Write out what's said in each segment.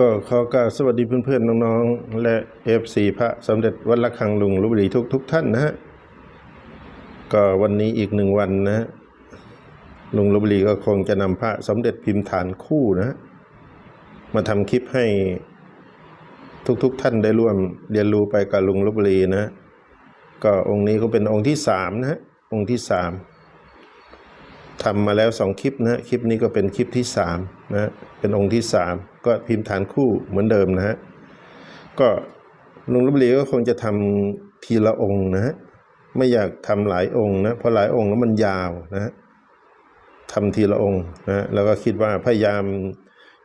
ก็ขอกล่าวสวัสดีเพื่อนๆน้องๆ และเอฟซีพระสมเด็จวัดละคังลุงลพบุรีทุกทุกๆท่านนะฮะก็วันนี้อีกหนึ่งวันนะฮะลุงลพบุรีก็คงจะนำพระสมเด็จพิมพ์ฐานคู่นะฮะมาทำคลิปให้ทุกๆท่านได้ร่วมเรียนรู้ไปกับลุงลพบุรีนะ ก็องค์นี้ก็เป็นองค์ที่สามนะฮะองค์ที่สามทำมาแล้วสองคลิปนะคลิปนี้ก็เป็นคลิปที่สาม นะเป็นองค์ที่สามก็พิมพ์ฐานคู่เหมือนเดิมนะฮะก็ลุงลบบุรีก็คงจะทำทีละองค์นะฮะไม่อยากทำหลายองค์นะเพราะหลายองค์แล้วมันยาวนะฮะทำทีละองค์นะฮะแล้วก็คิดว่าพยายาม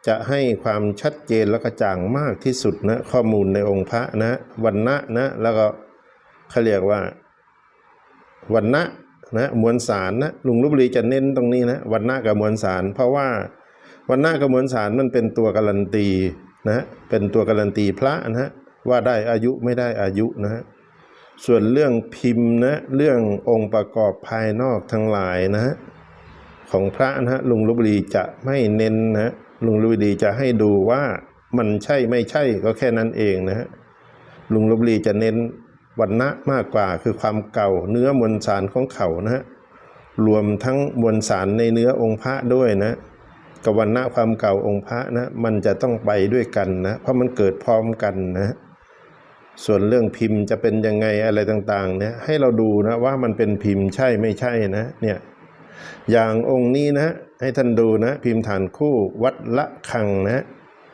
จะให้ความชัดเจนและกระจ่างมากที่สุดนะข้อมูลในองค์พระนะวันนะนะแล้วก็เขาเรียกว่าวันนะนะมวลสารนะลุงลพบุรีจะเน้นตรงนี้นะวันนะกับมวลสาร เพราะว่า วันหนะกับมวลสารมันเป็นตัวการันตีนะเป็นตัวการันตีพระนะฮะว่าได้อายุไม่ได้อายุนะฮะส่วนเรื่องพิมพ์นะเรื่ององค์ประกอบภายนอกทั้งหลายนะฮะของพระนะฮะลุงลบุรีจะไม่เน้นนะฮะลุงลบุรีจะให้ดูว่ามันใช่ไม่ใช่ก็แค่นั้นเองนะฮะลุงลบบุรีจะเน้นวันณะมากกว่าคือความเก่าเนื้อมวลสารของเขานะฮะรวมทั้งมวลสารในเนื้อองค์พระด้วยนะ กับวันณะความเก่าองค์พระนะมันจะต้องไปด้วยกันนะเพราะมันเกิดพร้อมกันนะส่วนเรื่องพิมพ์จะเป็นยังไงอะไรต่างๆเนี่ยให้เราดูนะว่ามันเป็นพิมพ์ใช่ไม่ใช่นะเนี่ยอย่างองค์นี้นะให้ท่านดูนะ พิมพ์ฐานคู่วัดละคังนะ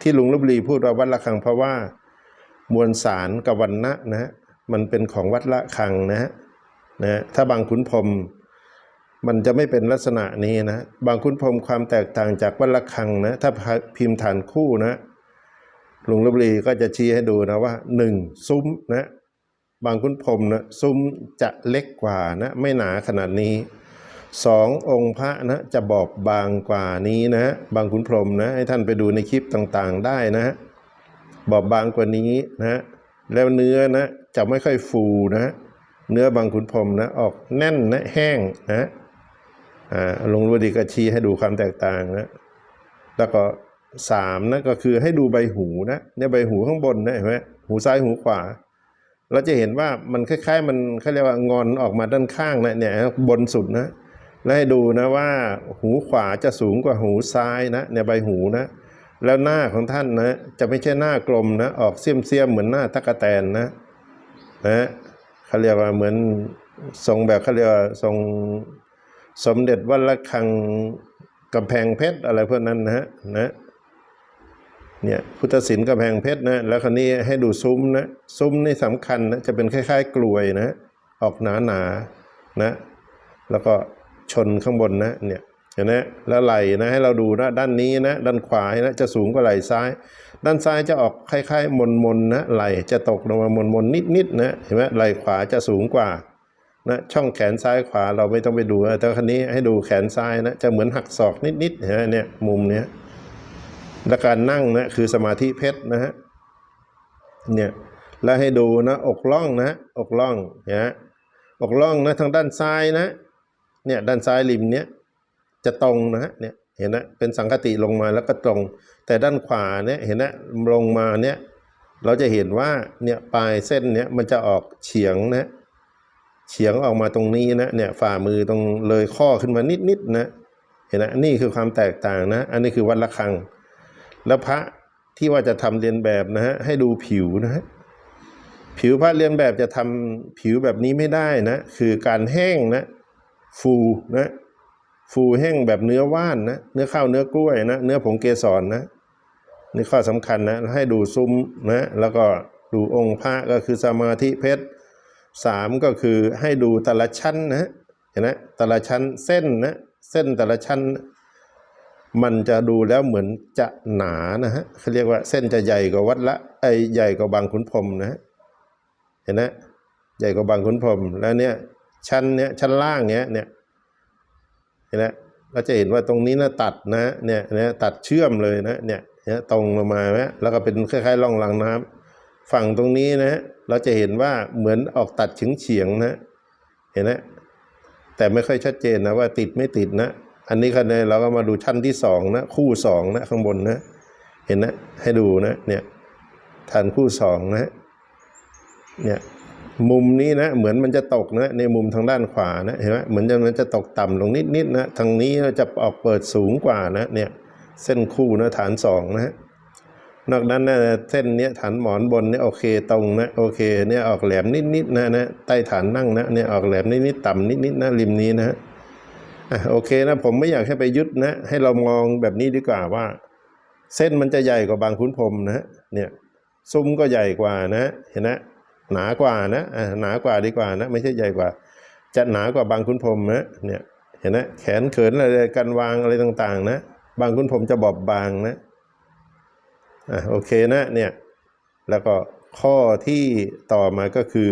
ที่ลุงลบบุรีพูดว่าวัดละคังเพราะว่ามวลสารกับวันนะนะมันเป็นของวัดละคังนะนะถ้าบางขุนพรม มันจะไม่เป็นลักษณะนี้นะ บางขุนพรมความแตกต่างจากวัดละคังนะ ถ้าพิมพ์ฐานคู่นะลุงลบบุรีก็จะชี้ให้ดูนะว่าหนึ่งซุ้มนะ บางขุนพรมนะซุ้มจะเล็กกว่านะ ไม่หนาขนาดนี้สององค์พระนะจะบอบบางกว่านี้นะ บางขุนพรมนะให้ท่านไปดูในคลิปต่างๆได้นะฮะบอบบางกว่านี้นะ แล้วเนื้อนะจะไม่ค่อยฟูนะ เนื้อบางขุนพรมนะออกแน่นนะแห้งนะ ลงรูดีกระชี้ให้ดูความแตกต่างนะ แล้วก็สามนะก็คือให้ดูใบหูนะเนี่ยใบหูข้างบนนะเห็นไหมหูซ้ายหูขวา เราจะเห็นว่ามันคล้ายๆ มันเขาเรียกว่างอนออกมาด้านข้างนะเนี่ยบนสุดนะ แล้วให้ดูนะว่าหูขวาจะสูงกว่าหูซ้ายนะเนี่ยใบหูนะ แล้วหน้าของท่านนะจะไม่ใช่หน้ากลมนะ ออกเสียมเสียมๆเหมือนหน้าตะกแตนนะนะเขาเรียกว่าเหมือนทรงแบบเขาเรียกว่าทรง สมเด็จวัดระฆังกำแพงเพชรอะไรพวกนั้นนะฮะนะเนี่ยพุทธศิลป์กำแพงเพชรนะแล้วคราวนี้ให้ดูซุ้มนะซุ้มนี่สำคัญนะจะเป็นคล้าย ๆ กลวยนะออกหนาๆนนะแล้วก็ชนข้างบนนะเนี่ยเห็นไหมแล้วไหลนะให้เราดูนะด้านนี้นะด้านขวานะจะสูงกว่าไหลซ้าย ด้านซ้ายจะออกคล้ายๆมนมนๆนะไหลจะตกลงมามนมนๆนิดๆนะเห็นไหมไหลขวาจะสูงกว่า นะช่องแขนซ้ายขวาเราไม่ต้องไปดูแต่ครั้นี้ให้ดูแขนซ้ายนะจะเหมือนหักศอกนิดๆนไหมเนี่ยมุมเนี้ยและการนั่งนะคือสมาธิเพชรนะฮะเนี่ยแล้วให้ดูนะอกล่องนะอกล่องนะอกล่องนะทางด้านซ้ายนะเนี่ยด้านซ้ายริมเนี้ยจะตรงนะฮะเนี่ยเห็นนะเป็นสังคติลงมาแล้วก็ตรง แต่ด้านขวาเนี่ยเห็นนะลงมาเนี่ยเราจะเห็นว่าเนี่ยปลายเส้นเนี่ยมันจะออกเฉียงนะ เฉียงออกมาตรงนี้นะเนี่ยฝ่ามือตรงเลยข้อขึ้นมานิดๆนะเห็นนะนี่คือความแตกต่างนะ อันนี้คือวัดระฆัง แล้วพระที่ว่าจะทำเรียนแบบนะฮะให้ดูผิวนะฮะผิวพระเรียนแบบจะทำผิวแบบนี้ไม่ได้นะ คือการแห้งนะ ฟูนะฟูแห้งแบบเนื้อว่านนะเนื้อข้าวเนื้อกล้วยนะเนื้อผงเกสรนะนี่ข้อสำคัญนะให้ดูซุ้มนะแล้วก็ดูองค์พระก็คือสมาธิเพชร สามก็คือให้ดูแต่ละชั้นนะเห็นไหมแต่ละชั้นเส้นนะเส้นแต่ละชั้น มันจะดูแล้วเหมือนจะหนานะฮะเขาเรียกว่าเส้นจะใหญ่กว่าวัดละไอใหญ่กว่าบางขุนพรมนะฮะเห็นไหมใหญ่กว่าบางขุนพรมแล้วเนี่ยชั้นเนี้ยชั้นล่างเนี้ยเนี่ยเห็นไหมเราจะเห็นว่าตรงนี้นะตัดนะเนี่ยเนี่ยตัดเชื่อมเลยนะเนี่ยเนี่ยตรงลงมาไหมแล้วก็เป็นคล้ายๆร่องรางน้ำฝั่งตรงนี้นะ เราจะเห็นว่าเหมือนออกตัดเฉียงเฉียงๆนะ เห็นไหมแต่ไม่ค่อยชัดเจนนะว่าติดไม่ติดนะ อันนี้คะแนนเราก็มาดูชั้นที่สองนะ คู่สองนะข้างบนนะ เห็นนะ ให้ดูนะ เนี่ยฐานคู่สองนะ เนี่ยมุมนี้นะเหมือนมันจะตกนะในมุมทางด้านขวานะเห็นไหมเหมือนจะมันจะตกต่ำลงนิดๆนะทางนี้เราจะออกเปิดสูงกว่านะเนี่ยเส้นคู่นะฐานสองนะ นอกนั้นนะเส้นเนี้ยฐานหมอนบนเนี่ยโอเคตรงนะโอเคเนี่ยออกแหลมนิดๆนะนะใต้ฐานนั่งนะเนี่ยออกแหลมนิดๆต่ำนิดๆนะริมนี้นะอะโอเคนะผมไม่อยากให้ไปยึดนะ ให้เรามองแบบนี้ดีกว่าว่า เส้นมันจะใหญ่กว่าบางขุนพรมนะเนี่ยซุ้มก็ใหญ่กว่านะเห็นนะหนากว่านะอะหนากว่าดีกว่านะไม่ใช่ใหญ่กว่า จะหนากว่าบางขุนพรมนะเนี่ยเห็นนะแขนเขินอะไรกันวางอะไรต่างๆ นะ บางขุนพรมจะบอบบางนะ อะโอเคนะเนี่ยแล้วก็ข้อที่ต่อมาก็คือ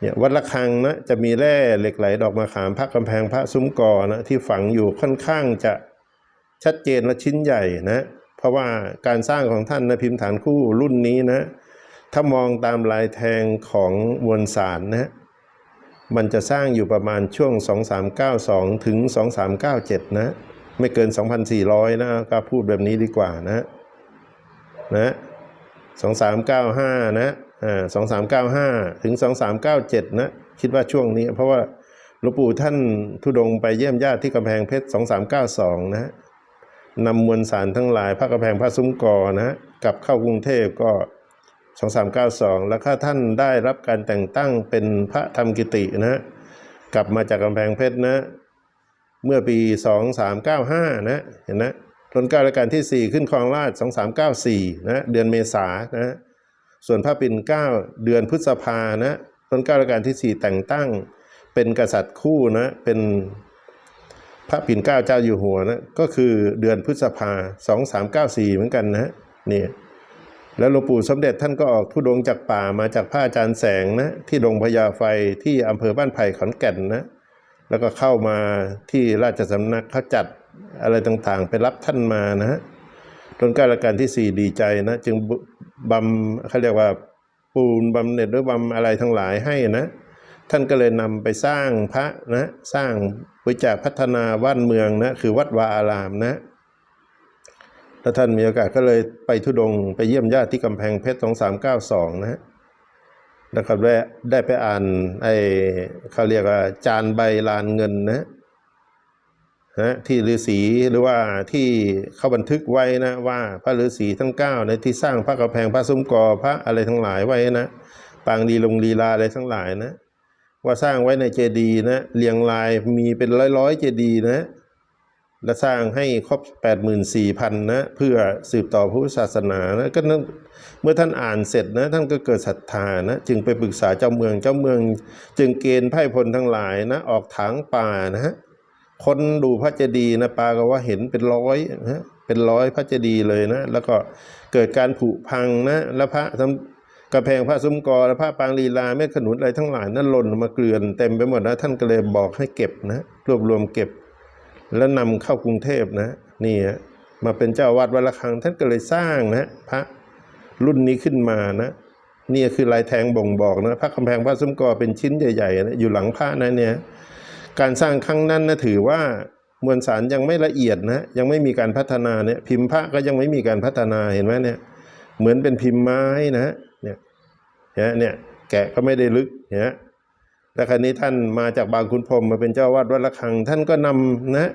เนี่ยวัดระฆังนะจะมีแร่เหล็กไหลดอกมะขามพระกำแพงพระซุ้มกอนะที่ฝังอยู่ค่อนข้างจะชัดเจนและชิ้นใหญ่นะเพราะว่าการสร้างของท่านนะพิมพ์ฐานคู่รุ่นนี้นะถ้ามองตามลายแทงของมวลสารนะมันจะสร้างอยู่ประมาณช่วง 2392 ถึง 2397 นะ ไม่เกิน 2,400 นะครับพูดแบบนี้ดีกว่านะ นะสองสามเก้าห้านะอ่าสองสามเก้าห้าถึงสองสามเก้าเจ็ดนะคิดว่าช่วงนี้ เพราะว่าหลวงปู่ท่านทุดงไปเยี่ยมญาติที่กำแพงเพชรสองสามเก้าสองนะนำมวลสารทั้งหลายพระกำแพงพระซุ้มกอนะกลับเข้ากรุงเทพก็สองสามเก้าสองแล้วถ้าท่านได้รับการแต่งตั้งเป็นพระธรรมกิตินะกลับมาจากกำแพงเพชรนะ เมื่อปี2395นะเห็นนะ รัชกาลรัชกาลที่ 4 ขึ้นครองราช2394นะเดือนเมษานะส่วนพระปิ่นเก้าเดือนพฤษภานะรัชกาลรัชกาลที่ 4 แต่งตั้ง เป็นกษัตริย์คู่นะเป็นพระปิ่นเก้าเจ้าอยู่หัวนะก็คือเดือนพฤษภา 2394 เหมือนกันนะนี่แล้วหลวงปู่สมเด็จท่านก็ออกทุดงจากป่ามาจากพระอาจารย์แสงนะที่ดงพญาไฟที่อำเภอบ้านไผ่ขอนแก่นนะแล้วก็เข้ามาที่ราชสำนักเขาจัด อะไรต่างๆ ไปรับท่านมานะฮะรัชกาลรัชกาลที่สี่ดีใจนะจึงบำเขาเรียกว่าปูนบำเหน็จหรือบำอะไรทั้งหลายให้นะ ท่านก็เลยนำไปสร้างพระนะสร้างบริจาคพัฒนาบ้านเมืองนะคือวัดวาอารามนะแล้วท่านมีโอกาสก็เลยไปทุดงไปเยี่ยมญาติที่กำแพงเพชรสองสามเก้าสองนะฮะแล้วก็ได้ได้ไปอ่านไอ้เขาเรียกว่าจานใบลานเงินนะ ฮะที่ฤาษีหรือว่าที่เขาบันทึกไว้นะว่าพระฤาษีทั้งเก้าในที่สร้างพระกระแพงพระซุ้มกอพระอะไรทั้งหลายไว้นะปางดีลงลีลาอะไรทั้งหลายนะว่าสร้างไว้ในเจดีย์นะเรียงรายมีเป็นร้อยๆเจดีย์นะและสร้างให้ครบ 84,000นะเพื่อสืบต่อพุทธศาสนานะก็เมื่อท่านอ่านเสร็จนะท่านก็เกิดศรัทธานะจึงไปปรึกษาเจ้าเมืองเจ้าเมือง จึงเกณฑ์ไพ่พลทั้งหลายนะออกถางป่านะฮะ คนดูพระเจดีย์นะปาก็ว่าเห็นเป็นร้อยนะเป็นร้อยพระเจดีย์เลยนะ แล้วก็เกิดการผุพังนะแล้วพระทำกระแพงพระซุ้มกอและพระปางลีลาเม็ดขนุนอะไรทั้งหลายนั้นหล่นมาเกลื่อนเต็มไปหมดนะ ท่านก็เลยบอกให้เก็บนะ รวบรวมเก็บ แล้วนำเข้ากรุงเทพนะนี่ฮะมาเป็นเจ้าวาดวัดระฆังท่านก็เลยสร้างนะพระรุ่นนี้ขึ้นมานะนี่คือลายแทงบ่งบอกนะพระกำแพงพระซุ้มกอเป็นชิ้นใหญ่ๆนะอยู่หลังพระนะเนี่ย การสร้างครั้งนั้นนะถือว่ามวลสารยังไม่ละเอียดนะยังไม่มีการพัฒนาเนี่ยพิมพ์พระก็ยังไม่มีการพัฒนาเห็นไหมเนี่ยเหมือนเป็นพิมพ์ไม้นะเนี่ยเนี่ยเนี่ยแกะก็ไม่ได้ลึกเนี่ยแล้วคราวนี้ท่านมาจากบางขุนพรมมาเป็นเจ้าวาดวัดระฆัง ท่านก็นำนะ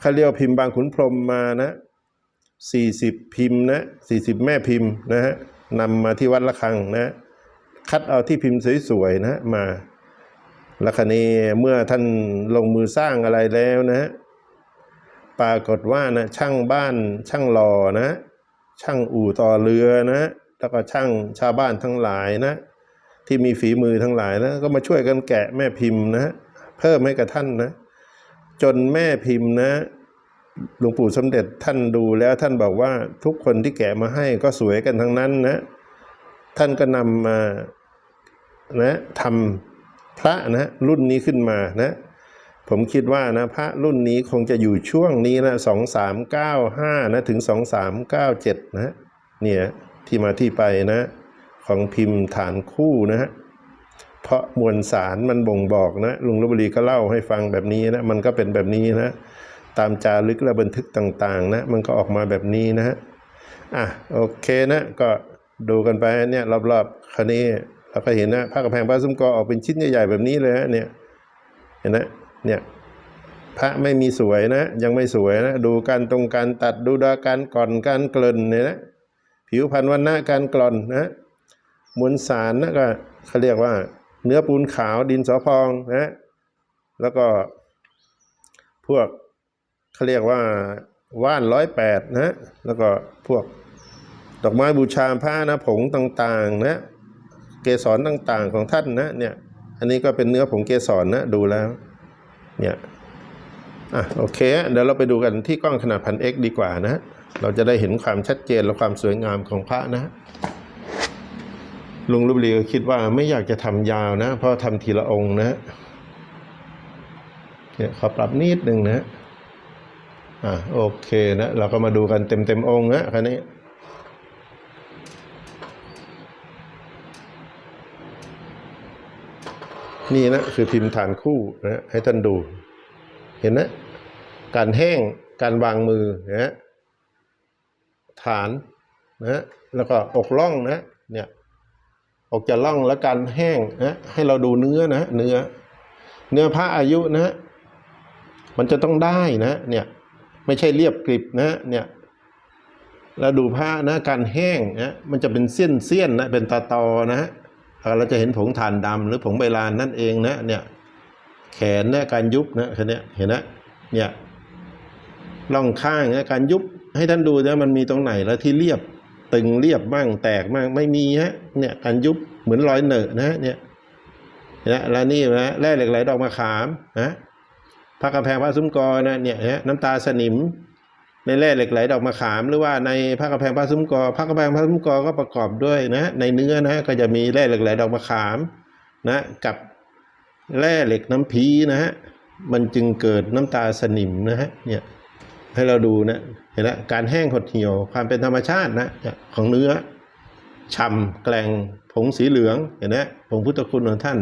เขาเรียกว่าพิมพ์บางขุนพรมมานะสี่สิบพิมพ์นะสี่สิบแม่พิมพ์นะฮะนำมาที่วัดระฆังนะคัดเอาที่พิมพ์สวยๆนะมา แล้วคนี้เมื่อท่านลงมือสร้างอะไรแล้วนะปรากฏว่านะช่างบ้านช่างหล่อนะ ช่างอู่ต่อเรือนะ แล้วก็ช่างชาวบ้านทั้งหลายนะ ที่มีฝีมือทั้งหลายนะ ก็มาช่วยกันแกะแม่พิมพ์นะเพิ่มให้กับท่านนะ จนแม่พิมพ์นะหลวงปู่สมเด็จท่านดูแล้วท่านบอกว่าทุกคนที่แกะมาให้ก็สวยกันทั้งนั้นนะ ท่านก็นำมานะทำ พระนะรุ่นนี้ขึ้นมานะผมคิดว่านะพระรุ่นนี้คงจะอยู่ช่วงนี้นะสองสามเก้าห้านะถึงสองสามเก้าเจ็ดนะเนี่ยที่มาที่ไปนะ ของพิมพ์ฐานคู่นะฮะเพราะมวลสารมันบ่งบอกนะลุงลบบุรีก็เล่าให้ฟังแบบนี้นะมันก็เป็นแบบนี้นะ ตามจารึกและบันทึกต่างๆ นะ มันก็ออกมาแบบนี้นะฮะอะโอเคนะก็ดูกันไปเนี่ยรอบๆคราวนี้ เราก็เห็นนะพระกระแพงพระซุ้มกอออกเป็นชิ้นใหญ่ๆแบบนี้เลยฮะเนี่ยเห็นนะเนี่ยพระไม่มีสวยนะ ยังไม่สวยนะ ดูการตรงการตัดดูดาการก่อนการกลิ่นเนี่ยนะผิวพรรณวันหน้าการกล่อนนะมวลสารนะก็เขาเรียกว่า เนื้อปูนขาวดินสอพองนะแล้วก็พวกเขาเรียกว่าว่านร้อยแปดนะแล้วก็พวกดอกไม้บูชาผ้านะผงต่างๆนะ เกสรต่างๆของท่านนะเนี่ยอันนี้ก็เป็นเนื้อผงเกสรนะดูแล้วเนี่ยอะโอเค เดี๋ยวเราไปดูกันที่กล้องขนาดพันเอ็กดีกว่านะ เราจะได้เห็นความชัดเจนและความสวยงามของพระนะลุงรูปรีก็คิดว่าไม่อยากจะทำยาวนะ เพราะทำทีละองค์นะเนี่ยขอปรับนิดหนึ่งนะอ่าโอเคนะ เราก็มาดูกันเต็มเต็มๆองค์นะคันนี้ นี่นะคือพิมพ์ฐานคู่นะให้ท่านดู เห็นนะการแห้งการวางมือนะฐานนะแล้วก็อกล่องนะเนี่ยออกจากล่องแล้วการแห้งนะให้เราดูเนื้อนะเนื้อ เนื้อผ้าอายุนะมันจะต้องได้นะเนี่ยไม่ใช่เรียบกริบนะเนี่ยแล้วดูผ้านะการแห้งนะมันจะเป็นเส้นเส้นนะเป็นตาตอนะฮะ เราจะเห็นผงถ่านดำหรือผงใบลานนั่นเองนะเนี่ยแขนนะการยุบนะคันนี้ยเห็นนะเนี่ยล่องข้างนะการยุบให้ท่านดูนะมันมีตรงไหนแล้วที่เรียบตึงเรียบบ้างแตกบ้างไม่มีฮะเนี่ยการยุบเหมือนรอยเหนอะนะเนี่ยเห็นะแล้วนี่นะแร่เหล็กไหลดอกมะขามนะพระกำแพงพระซุ้มกอนะเนี่ยน้ำตาสนิม ในแร่เหล็กไหลดอกมะขาม หรือว่าในพระกำแพงพระซุ้มกอพระกำแพงพระซุ้มกอก็ประกอบด้วยนะในเนื้อนะก็จะมีแร่เหล็กไหลดอกมะขามนะกับแร่เหล็กน้ำพีนะฮะมันจึงเกิดน้ำตาสนิมนะฮะเนี่ยให้เราดูนะเห็นไหมการแห้งหดเหี่ยวความเป็นธรรมชาตินะของเนื้อฉ่ำแกลงผงสีเหลืองเห็นไหมผงพุทธคุณของท่าน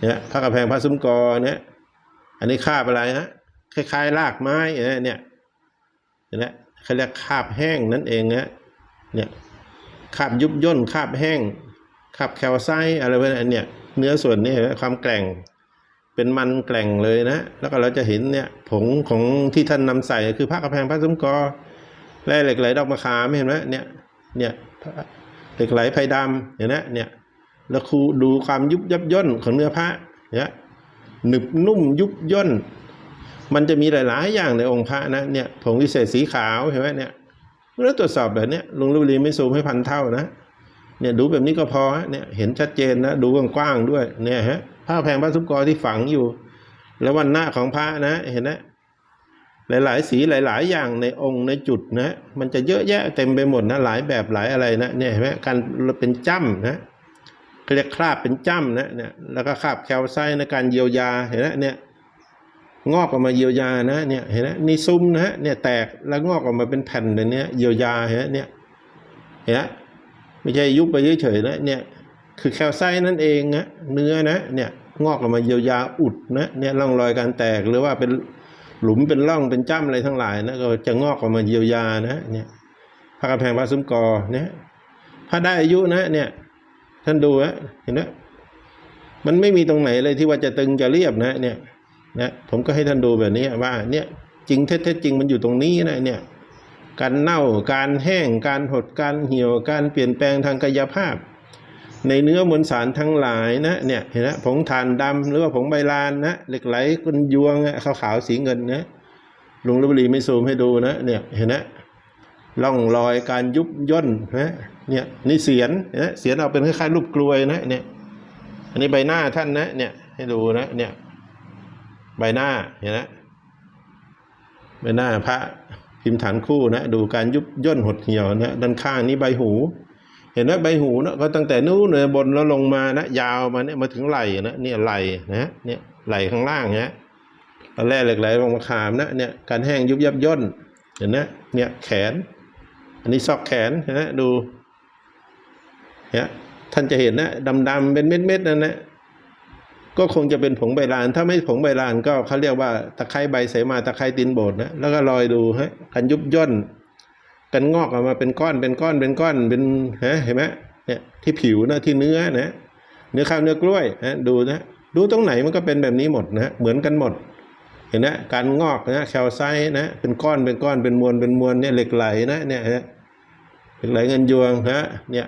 เนี่ยพระกระแพงพระซุ้มกอเนี่ยอันนี้คาบอะไรฮะคล้ายๆรากไม้เนี่ย นไหมเขาเรียกคาบแห้งนั่นเองนะเนี่ยคาบยุบย่นคาบแห้งคาบแคลไซอะไรพวกนี้เนี่ยเนื้อส่วนนี้นไหมความแกร่งเป็นมันแกร่งเลยนะ แล้วก็เราจะเห็นเนี่ยผงของที่ท่านนำใส่คือพระกระแพงพระซุ้มกอแร่เหล็กไหลดอกมะขามเห็นไหมเนี่ยเนี่ยเหล็กไหลไพดำเห็นไหมเนี่ยแล้วครูดูความยุบยับย่นของเนื้อพระเนี่ยหนึบนุ่มยุบย่น มันจะมีหลาย ๆ อย่างในองค์พระนะเนี่ยผงวิเศษสีขาวเห็นไหมเนี่ยเมื่อตรวจสอบแบบนี้ลุงลุลีไม่ซูมให้พันเท่านะเนี่ยดูแบบนี้ก็พอเนี่ยเห็นชัดเจนนะดูกว้างๆด้วยเนี่ยฮะผ้าแพงพระสุปกรที่ฝังอยู่ แล้ววันหน้าของพระนะเห็นนะหลายๆ สีหลาย ๆ อย่างในองค์ในจุดนะมันจะเยอะแยะเต็มไปหมดนะหลายแบบหลายอะไรนะเนี่ยเห็นไหมการเป็นจ้ำนะเรียกคราบเป็นจ้ำนะเนี่ยแล้วก็คราบแคลไซในการเยียวยาเห็นไหมเนี่ย งอกออกมาเยียวยานะเนี่ยเห็นไหมนี่ซุ้มนะฮะเนี่ยแตกแล้วงอกออกมาเป็นแผ่นแบบเนี้ยเยียวยาเห็นไหมเนี่ยเห็นไหมไม่ใช่ยุบไปเฉยๆนะเนี่ยคือแคลไซต์นั่นเองนะเนื้อนะเนี่ยงอกออกมาเยียวยาอุดนะเนี่ยร่องรอยการแตกหรือว่าเป็นหลุมเป็นร่องเป็นจ้ำอะไรทั้งหลายนะก็จะงอกออกมาเยียวยานะเนี่ยพระกระแพงพระซุ้มกอเนี่ยพระได้อายุนะเนี่ยท่านดูนะเห็นไหมมันไม่มีตรงไหนเลยที่ว่าจะตึงจะเรียบนะเนี่ย นะผมก็ให้ท่านดูแบบนี้ว่าเนี่ยจริงเท็จจริงมันอยู่ตรงนี้นะเนี่ยการเน่าการแห้งการหดการเหี่ยวการเปลี่ยนแปลงทางกายภาพ ในเนื้อมวลสารทั้งหลายนะเนี่ยเห็นไหมผงถ่านดำหรือว่าผงใบลานนะเหล็กไหลกุนยวงขาวขาวๆสีเงินนะลุงลบบุรีไม่ซูมให้ดูนะเนี่ยเห็นไหมร่องรอยการยุบย่นนะเนี่ยนี่เสียนนะเสียนเอาเป็นคล้ายๆรูปกลวยนะเนี่ยอันนี้ใบหน้าท่านนะเนี่ยให้ดูนะเนี่ย ใบหน้าเห็นไหมใบหน้าพระพิมพ์ฐานคู่นะ ดูการยุบย่นหดเหี่ยวนะด้านข้างนี้ใบหู เห็นไหมใบหูนะก็ตั้งแต่นู้นเลยบนแล้วลงมานะยาวมาเนี่ยมาถึงไหล่นะเนี่ยไหล่นะเนี่ยไหล่ข้างล่างนะตอนแรกเหล็กไหลลงมาขามนะเนี่ยการแห้งยุบยับย่นเห็นไหมเนี่ยแขน อันนี้ซอกแขนเห็นไหมดูเนี่ยท่านจะเห็นนะดำๆเป็นเม็ดๆนั่นนะ ก็คงจะเป็นผงใบลาน ถ้าไม่ผงใบลานก็เขาเรียกว่าตะไคร้ใบเสมาตะไคร้ตีนโบดนะแล้วก็ลอยดูฮะการยุบย่น กันงอกออกมาเป็นก้อนเป็นก้อนเป็นก้อนเป็นฮะเห็นไหมเนี่ยที่ผิวนะที่เนื้อนะเนื้อข้าวเนื้อกล้วยนะดูนะดูตรงไหนมันก็เป็นแบบนี้หมดนะเหมือนกันหมด เห็นนะการงอกนะแคลไซต์นะเป็นก้อนเป็นก้อนเป็นมวลเป็นมวลเนี่ยเหล็กไหลนะเนี่ยฮะเหล็กไหลเงินยวงนะเนี่ย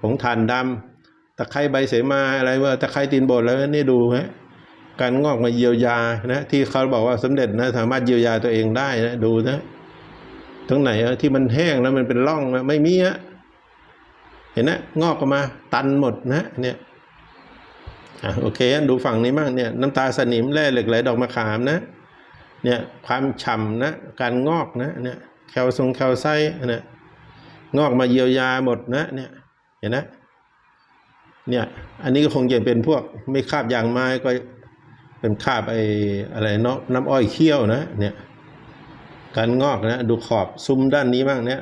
ผงถ่านดำ ตะไคร้ใบเสมาอะไรว่าตะไคร้ตีนบดแล้วนี่ดูฮะการงอกมาเยียวยานะที่เขาบอกว่าสำเร็จนะสามารถเยียวยาตัวเองได้นะดูนะตรงไหนที่มันแห้งแล้วมันเป็นร่องนะไม่มีอะเห็นนะงอกออกมาตันหมดนะเนี่ยโอเคดูฝั่งนี้บ้างเนี่ยน้ำตาสนิมแร่เหล็กไหลดอกมะขามนะเนี่ยความฉ่ำนะการงอกนะเนี่ยแคลทรงแคลไซต์นะงอกมาเยียวยาหมดนะเนี่ยเห็นนะ เนี่ยอันนี้ก็คงจะเป็นพวกไม่คาบยางไม้ก็เป็นคาบไอ้อะไรเนาะน้ำอ้อยเคี่ยวนะเนี่ยการงอกนะดูขอบซุ้มด้านนี้บ้างเนี่ย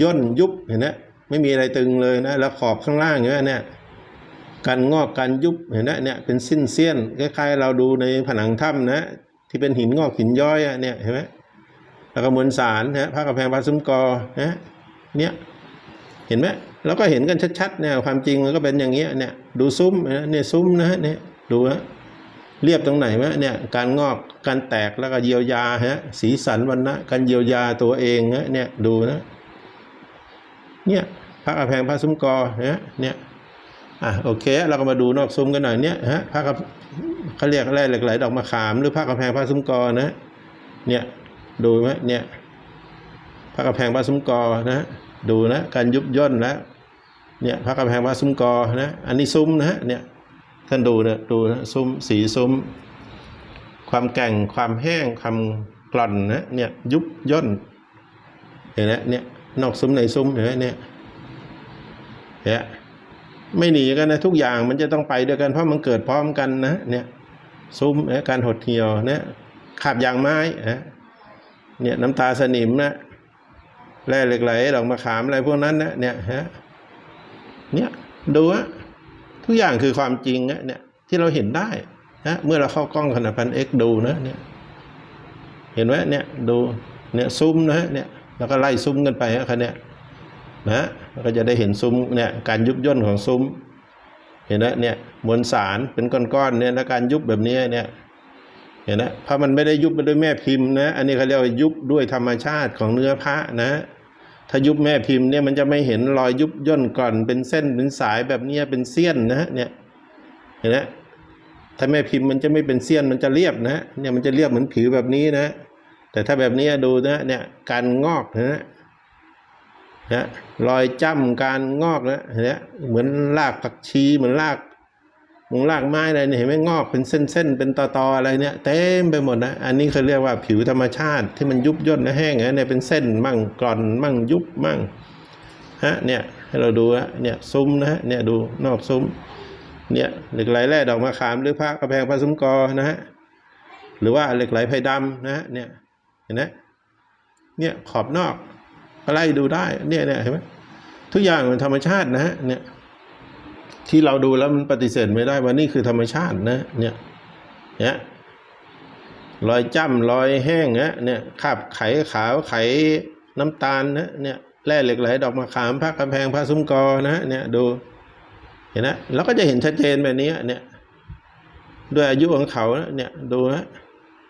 ย่นยุบเห็นไหมไม่มีอะไรตึงเลยนะแล้วขอบข้างล่างเนี่ยเนี่ยการงอกการยุบเห็นไหมเนี่ยเป็นสิ้นเสี้ยนคล้ายๆเราดูในผนังถ้ำนะที่เป็นหินงอกหินย้อยอะเนี่ยเห็นไหมแล้วก็มวลสารนะพระกระแพงพระซุ้มกอนะเนี่ยเห็นไหม เราก็เห็นกันชัดๆเนี่ยความจริงมันก็เป็นอย่างเงี้ยเนี่ยดูซุ้มนะเนี่ยซุ้มนะเนี่ยดูนะเรียบตรงไหนไหมเนี่ยการงอกการแตกแล้วก็เยียวยาฮะสีสันวันนะการเยียวยาตัวเองฮะเนี่ยดูนะเนี่ยพระกระแพงพระซุ้มกอฮะเนี่ยอะโอเค เราก็มาดูนอกซุ้มกันหน่อยเนี่ยฮะพระกระเขาเรียกแร่เหล็กไหลดอกมะขามหรือพระกระแพงพระซุ้มกอนะเนี่ยดูไหมเนี่ยพระกระแพงพระซุ้มกอนะ ดูนะการยุบย่นแล้วเนี่ยพระกระแพงพระซุ้มกอนะอันนี้ซุ้มนะฮะเนี่ยท่านดูนะดูนะซุ้มสีซุ้ม ความแก่งความแห้งความกร่อนนะเนี่ยยุบย่นเห็นไหมเนี่ยนอกซุ้มในซุ้มเห็นไหมเนี่ยเห็นไหมไม่หนีกันนะทุกอย่างมันจะต้องไปด้วยกันเพราะมันเกิดพร้อมกันนะเนี่ยซุ้มนะการหดเหี่ยวเนี่ยขาบยางไม้นะเนี่ยน้ำตาสนิมนะ แร่เหล็กไหลดอกมะขามอะไรพวกนั้นนะเนี่ยฮะเนี่ยดูอะทุกอย่างคือความจริงนะเนี่ยที่เราเห็นได้นะเมื่อเราเข้ากล้องขนาดพันเอ็กดูนะเนี่ยเห็นไหมเนี่ยดูเนี่ยซุ้มนะเนี่ยแล้วก็ไล่ซุ้มกันไปฮะคันเนี่ยนะก็จะได้เห็นซุ้มเนี่ยการยุบย่นของซุ้ม เห็นไหมเนี่ยมวลสารเป็นก้อนๆเนี่ยแล้วการยุบแบบนี้เนี่ยเห็นไหมเพราะมันไม่ได้ยุบไปด้วยแม่พิมพ์นะ อันนี้เขาเรียกว่ายุบด้วยธรรมชาติของเนื้อพระนะ ถ้ายุบแม่พิมพ์เนี่ยมันจะไม่เห็นรอยยุบย่นก่อนเป็นเส้นเป็นสายแบบนี้เป็นเสี้ยนนะฮะเนี่ยเห็นไหมถ้าแม่พิมพ์มันจะไม่เป็นเสี้ยนมันจะเรียบนะเนี่ยมันจะเรียบเหมือนผิวแบบนี้นะ แต่ถ้าแบบนี้ดูนะเนี่ยการงอกนะนะรอยจ้ำการงอกนะเห็นไหมเหมือนรากผักชีเหมือนราก มงรากไม้อะไรเนี่ยเห็นไหมงอกเป็นเส้นๆเป็นตอๆอะไรเนี่ยเต็มไปหมดนะอันนี้เขาเรียกว่าผิวธรรมชาติที่มันยุบย่นและแห้งนะเนี่ยเป็นเส้นมั่งกร่อนมั่งยุบมั่งฮะเนี่ยให้เราดูฮะเนี่ยซุ้มนะฮะเนี่ยดูนอกซุ้มเนี่ยเหล็กไหลแร่ดอกมะขามหรือพระกระแพงพระซุ้มกอนะฮะหรือว่าเหล็กไหลไผ่ดำนะฮะเนี่ยเห็นไหมเนี่ยขอบนอกก็ไล่ดูได้เนี่ยเนี่ยเห็นไหมทุกอย่างเป็นธรรมชาตินะฮะเนี่ย ที่เราดูแล้วมันปฏิเสธไม่ได้ว่านี่คือธรรมชาตินะเนี่ยเนี่ยรอยจ้ำรอยแห้งนะเนี่ยคาบไขขาวไขน้ำตาลนะเนี่ยแร่เหล็กไหลดอกมะขามพระกำแพงพระซุ้มกอนะเนี่ยดูเห็นนะเราก็จะเห็นชัดเจนแบบนี้เนี่ยด้วยอายุของเขาเนี่ยดูนะ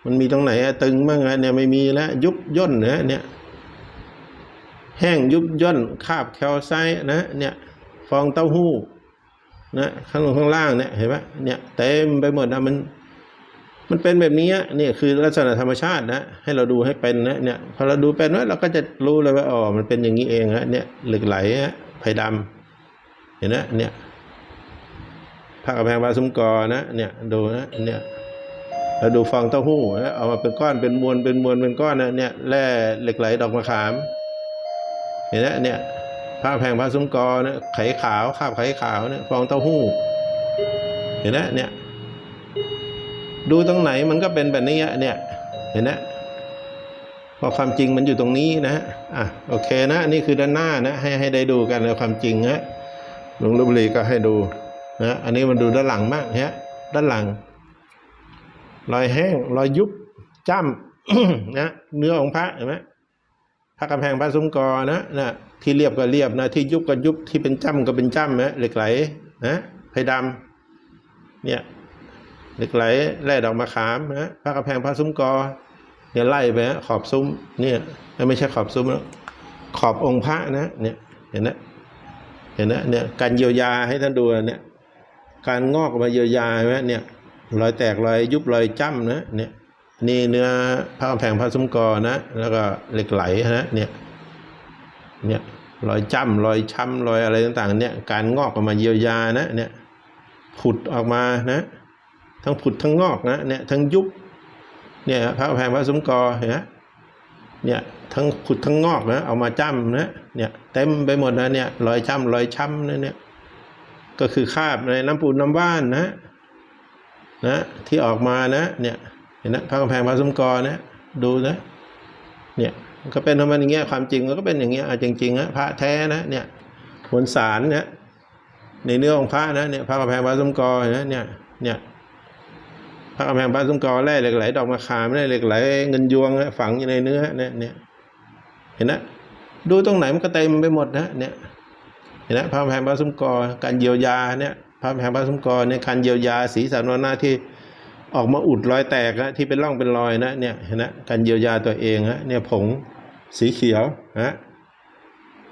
มันมีตรงไหนตึงบ้างอะเนี่ยไม่มีแล้วยุบย่นนะเนี่ยแห้งยุบย่นคาบแคลไซต์นะเนี่ยฟองเต้าหู้ นะข้างลงข้างล่างเนี่ยเห็นไหมเนี่ยเต็มไปหมดนะมันมันเป็นแบบนี้เนี่ยคือลักษณะธรรมชาตินะให้เราดูให้เป็นนะเนี่ยพอเราดูเป็นว่าเราก็จะรู้เลยว่าอ๋อมันเป็นอย่างนี้เองฮะเนี่ยเหล็กไหลฮะไผ่ดำเห็นนะเนี่ยผ้ากระแพงปลาซุ้มกอนะเนี่ยดูนะเนี่ยเราดูฟองเต้าหู้นะเอามาเป็นก้อนเป็นมวลเป็นมวลเป็นก้อนนะเนี่ยแร่เหล็กไหลดอกมะขามเห็นนะเนี่ย ผ้าแพงผ้าซุ้มกอเนี่ยไข่ขาวคาบไข่ขาวเนี่ยฟองเต้าหู้ เห็นไหมเนี่ย ดูตรงไหนมันก็เป็นแบบนี้เนี่ย เห็นไหมพราะความจริงมันอยู่ตรงนี้นะอะโอเคนะนี่คือด้านหน้านะ ให้ให้ได้ดูกันในความจริงนะหลวงลพบุรีก็ให้ดูนะอันนี้มันดูด้านหลังมากฮะด้านหลัง รอยแห้งรอยยุบจ้ำนะเนื้อของพระเห็นไหม พระกำแพงพระซุ้มกอนะนะที่เรียบก็เรียบนะที่ยุบก็ยุบที่เป็นจ้ำก็เป็นจ้ำนะเหล็กไหลนะไผ่ดำเนี่ยเหล็กไหลแร่ดอกมะขามนะพระกำแพงพระซุ้มกอเนี่ยไล่ไปนะขอบซุ้มเนี่ยไม่ใช่ขอบซุ้มแล้วขอบองค์พระนะเนี่ยเห็นนะเห็นนะเนี่ยการเยียวยาให้ท่านดูเนี่ยการงอกมาเยียวยาใช่ไหมเนี่ยรอยแตกรอยยุบรอยจ้ำนะเนี่ย นี่เนื้อพระกำแพงพระซุ้มกอนะ แล้วก็เหล็กไหลนะเนี่ยเนี่ยรอยจ้ำรอยช้ำรอยอะไรต่างๆเนี่ยการงอกออกมาเยียวยานะเนี่ยผุดออกมานะ ทั้งผุดทั้งงอกนะเนี่ยทั้งยุบเนี่ยพระแพงพระซุ้มกอเห็นไหมเนี่ยทั้งผุดทั้งงอกนะเอามาจ้ำนะเนี่ยเต็มไปหมดนะเนี่ยรอยจ้ำรอยช้ำนะเนี่ยก็คือคาบในน้ำปูนน้ำว่านนะนะที่ออกมานะเนี่ย เห็นนะพระกำแพงพระสมกรนะดูนะเนี่ยมันก็เป็นของมันอย่างเงี้ยความจริงมันก็เป็นอย่างเงี้ยจริงๆนะพระแท้นะเนี่ยมวลสารนะในเนื้อของพระนะเนี่ยพระกำแพงพระสมกรนะเนี่ยเนี่ยพระกำแพงพระสมกรแร่เหล็กไหลดอกมะขามแร่เหล็กไหลเงินยวงนะฝังอยู่ในเนื้อเนี่ยเนี่ยเห็นนะดูตรงไหนมันก็เต็มไปหมดนะเนี่ยเห็นไหมพระแพงพระสมกรการเยียวยาเนี่ยพระแพงพระสมกรเนี่ยการเยียวยาสีสันวันหน้าที่ ออกมาอุดรอยแตกนะที่เป็นร่องเป็นรอยนะเนี่ยเห็นไหมการเยียวยาตัวเองฮะเนี่ยผงสีเขียวนะ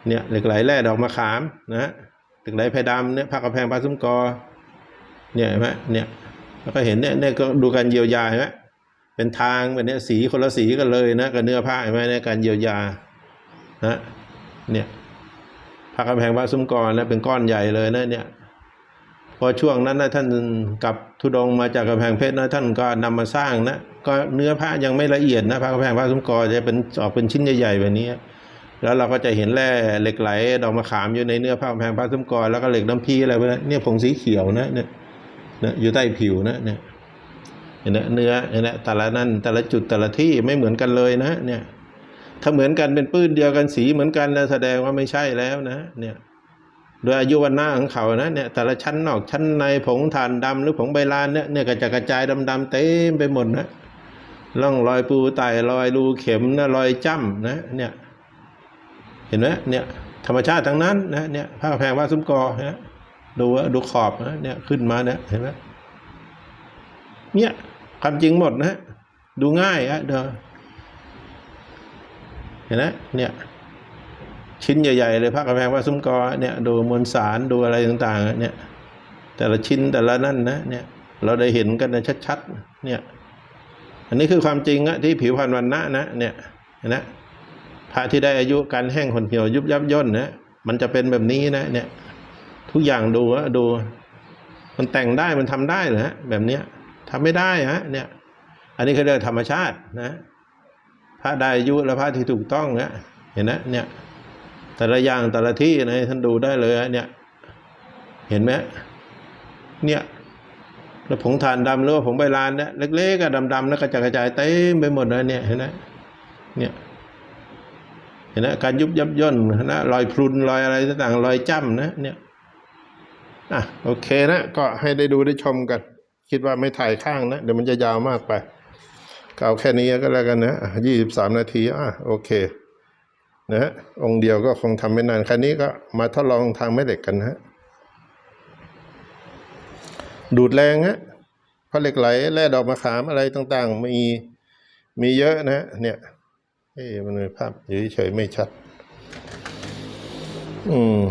เนี่ยเหล็กไหลแร่ดอกมะขามนะเหล็กไหลไผ่ดำเนี่ยพระกระแพงพระสมกรเนี่ยเห็นไหมเนี่ยแล้วก็เห็นเนี่ยเนี่ยก็ดูการเยียวยาเห็นไหมเป็นทางแบบนี้สีคนละสีกันเลยนะกับเนื้อผ้าเห็นไหมในยการเยียวยานะเนี่ยพระกำแพงพระซุ้มกรนะเป็นก้อนใหญ่เลยนะเนี่ย พอช่วงนั้นนะท่านกับทุดงมาจากกำแพงเพชรนะท่านก็นำมาสร้างนะก็เนื้อพระยังไม่ละเอียดนะพระกำแพงพระซุ้มกรจะเป็นออกเป็นชิ้นใหญ่ๆแบบนี้ แล้วเราก็จะเห็นแร่เหล็กไหลดอกมะขามอยู่ในเนื้อพระกำแพงพระซุ้มกรแล้วก็เหล็กน้ำพีอะไรพวกนั้นเนี่ยผงสีเขียวนะเนี่ยเนี่ยอยู่ใต้ผิวนะเนี่ยเห็นไหมเนื้อเห็นไหมแต่ละนั่นแต่ละจุดแต่ละที่ไม่เหมือนกันเลยนะเนี่ยถ้าเหมือนกันเป็นปื้นเดียวกันสีเหมือนกันนะแสดงว่าไม่ใช่แล้วนะเนี่ย โดยอายุวันหน้าของเขานะเนี่ยแต่ละชั้นนอกชั้นในผงถ่านดำหรือผงใบลานเนี่ยเนี่ยก็จกระจายดำๆเต็มไปหมดนะร่องรอยปูไตรอยรูเข็มนะรอยจ้ำนะเนี่ยเห็นไหมเนี่ยธรรมชาติทั้งนั้นนะเนี่ยผ้าแพงว่าซุ้มกอนะดูว่าดูขอบนะเนี่ยขึ้นมาเนี่ยเห็นไหมเนี่ยความจริงหมดนะดูง่ายอะเด้อเห็นไหมเนี่ย ชิ้นใหญ่ๆเลยพระกำแพงพระซุ้มกอเนี่ยดูมวลสารดูอะไรต่างๆเนี่ยแต่ละชิ้นแต่ละนั่นนะเนี่ยเราได้เห็นกันนชัดๆเนี่ยอันนี้คือความจริงอะที่ผิวพรรณวันนะนะเนี่ยเห็นไหมพระที่ได้อายุการแห้งหดเหี่ยวยุบยับย่นนะมันจะเป็นแบบนี้นะเนี่ยทุกอย่างดูอะดูมันแต่งได้มันทำได้เหรอฮะแบบเนี้ยทำไม่ได้ฮะเนี่ย อันนี้เขาเรียกธรรมชาตินะ พระได้อายุและพระที่ถูกต้องเนี่ยเห็นไหมเนี่ย แต่ละอย่างแต่ละที่นะท่านดูได้เลยเนี่ยเห็นไหมเนี่ยแล้วผงถ่านดำหรือว่าผงใบลานเนี่ยเล็กๆก็ดำๆแล้วก็จะกระจายเต็มไปหมดเลยเนี่ยเห็นไหมเนี่ยเห็นไหมการยุบยับย่นนะรอยพรุนรอยอะไรต่างๆรอยจ้ำนะเนี่ยอะโอเคนะก็ให้ได้ดูได้ชมกัน คิดว่าไม่ถ่ายข้างนะเดี๋ยวมันจะยาวมากไปก็เอาแค่นี้ก็แล้วกันนะยี่สิบสามนาทีอะโอเค นะฮะองค์เดียวก็คงทำไม่นานคราวนี้ก็มาทดลองทางแม่เหล็กกันนะฮะดูดแรงฮะเพราะเหล็กไหลแร่ดอกมะขามอะไรต่างๆ มีมีเยอะนะฮะเนี่ยเอ๊ะมันมีภาพอยู่เฉยๆไม่ชัด อืม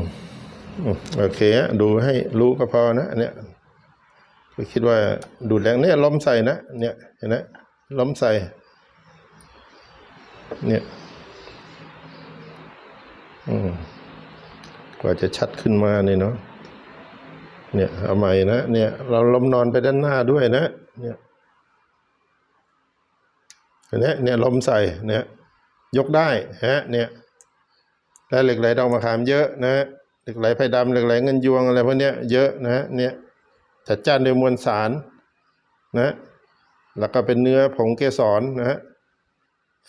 โอเคฮะดูให้รู้ก็พอนะเนี่ยก็คิดว่าดูดแรงเนี่ยล้มใส่นะ เนี่ยเห็นไหมล้มใส่ เนี่ย กว่าจะชัดขึ้นมาเนี่ยเนาะเนี่ยเอาใหม่นะเนี่ย เราล้มนอนไปด้านหน้าด้วยนะ เนี่ยเนไหมเนี่ยล้มใส่เนี่ย ยกได้ฮะ เนี่ยแล้วเหล็กไหลดอกมะขามเยอะนะเหล็กไหลไผ่ดำเหล็กไหลเงินยวงอะไรพวกเนี้ยเยอะนะเนี่ยจัดจ้านโดยมวลสารนะแล้วก็เป็นเนื้อผงเกสรนะฮะ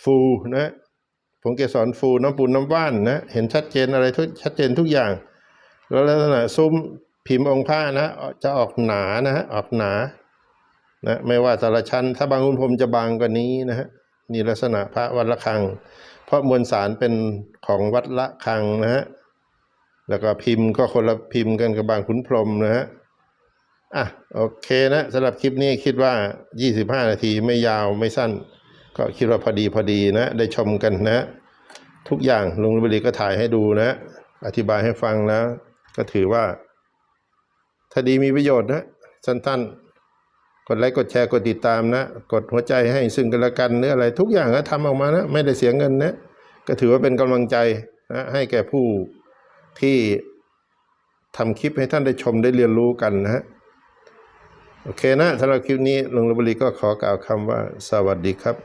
ฟูนะ ผงเกสรฟูน้ำปูนน้ำว่านนะเห็นชัดเจนอะไรทุกชัดเจนทุกอย่าง แล้วลักษณะซุ้มพิมพ์องค์ผ้านะจะออกหนานะฮะออกหนานะไม่ว่าแต่ละชั้น ถ้าบางคุณพรมจะบางกว่านี้นะฮะนี่ลักษณะพระวันละคัง เพราะมวลสารเป็นของวัดละคังนะฮะแล้วก็พิมพ์ก็คนละพิมพ์กันกับบางขุนพรหมนะฮะอะโอเคนะสำหรับคลิปนี้คิดว่า 25 นาทีไม่ยาวไม่สั้น ก็คิดว่าพอดีพอดีนะ ได้ชมกันนะ ทุกอย่างลุงบุรีก็ถ่ายให้ดูนะ อธิบายให้ฟังแล้วก็ถือว่า ถ้าดีมีประโยชน์นะสั้นๆ กดไลค์กดแชร์กดติดตามนะ กดหัวใจให้ซึ่งกันและกันเนื้ออะไร ทุกอย่างก็ทำออกมานะ ไม่ได้เสียเงินนะ ก็ถือว่าเป็นกำลังใจนะให้แก่ผู้ที่ทำคลิปให้ท่านได้ชมได้เรียนรู้กันนะฮะโอเคนะสำหรับคลิปนี้ลุงลบบุรีก็ขอกล่าวคำว่าสวัสดีครับ